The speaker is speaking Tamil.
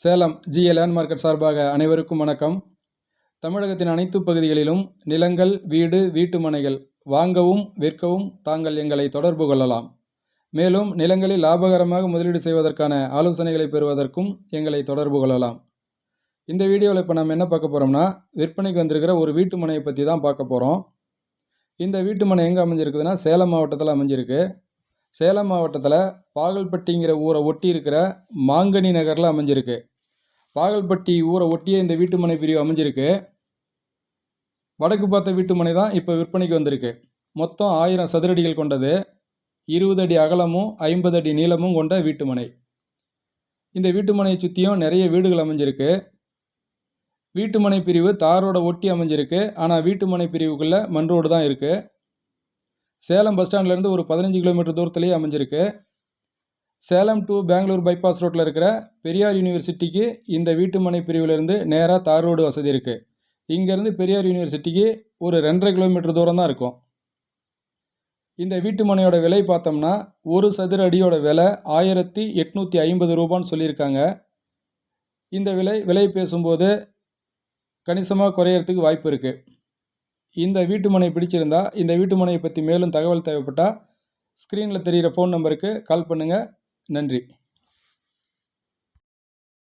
சேலம் ஜிஏ லேண்ட் மார்க்கெட் சார்பாக அனைவருக்கும் வணக்கம். தமிழகத்தின் அனைத்து பகுதிகளிலும் நிலங்கள் வீடு வீட்டு மனைகள் வாங்கவும் விற்கவும் தாங்கள் எங்களை தொடர்பு கொள்ளலாம். மேலும் நிலங்களில் லாபகரமாக முதலீடு செய்வதற்கான ஆலோசனைகளை பெறுவதற்கும் எங்களை தொடர்பு கொள்ளலாம். இந்த வீடியோவில் இப்போ நம்ம என்ன பார்க்க போகிறோம்னா விற்பனைக்கு வந்திருக்கிற ஒரு வீட்டு மனையை பற்றி தான் பார்க்க போகிறோம் இந்த வீட்டு மனை எங்கே அமைஞ்சிருக்குதுன்னா சேலம் மாவட்டத்தில் அமைஞ்சிருக்கு. சேலம் மாவட்டத்தில் பாகல்பட்டிங்கிற ஊரை ஒட்டி இருக்கிற மாங்கனி நகரில் அமைஞ்சிருக்கு. பாகல்பட்டி ஊரை ஒட்டியே இந்த வீட்டுமனை பிரிவு அமைஞ்சிருக்கு. வடக்கு பார்த்த வீட்டுமனை தான் இப்போ விற்பனைக்கு வந்திருக்கு. மொத்தம் ஆயிரம் சதுரடிகள் கொண்டது. இருபது அடி அகலமும் ஐம்பது அடி நீளமும் கொண்ட வீட்டுமனை இந்த வீட்டுமனையை சுற்றியும் நிறைய வீடுகள் அமைஞ்சிருக்கு. வீட்டுமனை பிரிவு தாரோட ஒட்டி அமைஞ்சிருக்கு. ஆனால் வீட்டுமனை பிரிவுக்குள்ளே மண் ரோடு தான் இருக்குது சேலம் பஸ் ஸ்டாண்ட்லேருந்து ஒரு பதினஞ்சு கிலோமீட்டர் தூரத்துலேயே அமைஞ்சிருக்கு. சேலம் டு பெங்களூர் பைபாஸ் ரோட்டில் இருக்கிற பெரியார் யூனிவர்சிட்டிக்கு இந்த வீட்டுமனை பிரிவிலிருந்து பிரிவிலேருந்து நேராக தார் ரோடு வசதி இருக்குது இங்கேருந்து பெரியார் யூனிவர்சிட்டிக்கு ஒரு ரெண்டரை கிலோமீட்டர் தூரம் தான் இருக்கும். இந்த வீட்டுமனையோட விலை பார்த்தோம்னா ஒரு சதுர அடியோட விலை ஆயிரத்தி எட்நூற்றி ஐம்பது ரூபான்னு சொல்லியிருக்காங்க. இந்த விலை விலை பேசும்போது கணிசமாக குறையறதுக்கு வாய்ப்பு இருக்குது இந்த வீட்டுமனை பிடிச்சிருந்தா இந்த வீட்டுமனையை பற்றி மேலும் தகவல் தேவைப்பட்டால் ஸ்க்ரீனில் தெரிகிற ஃபோன் நம்பருக்கு கால் பண்ணுங்கள் நன்றி.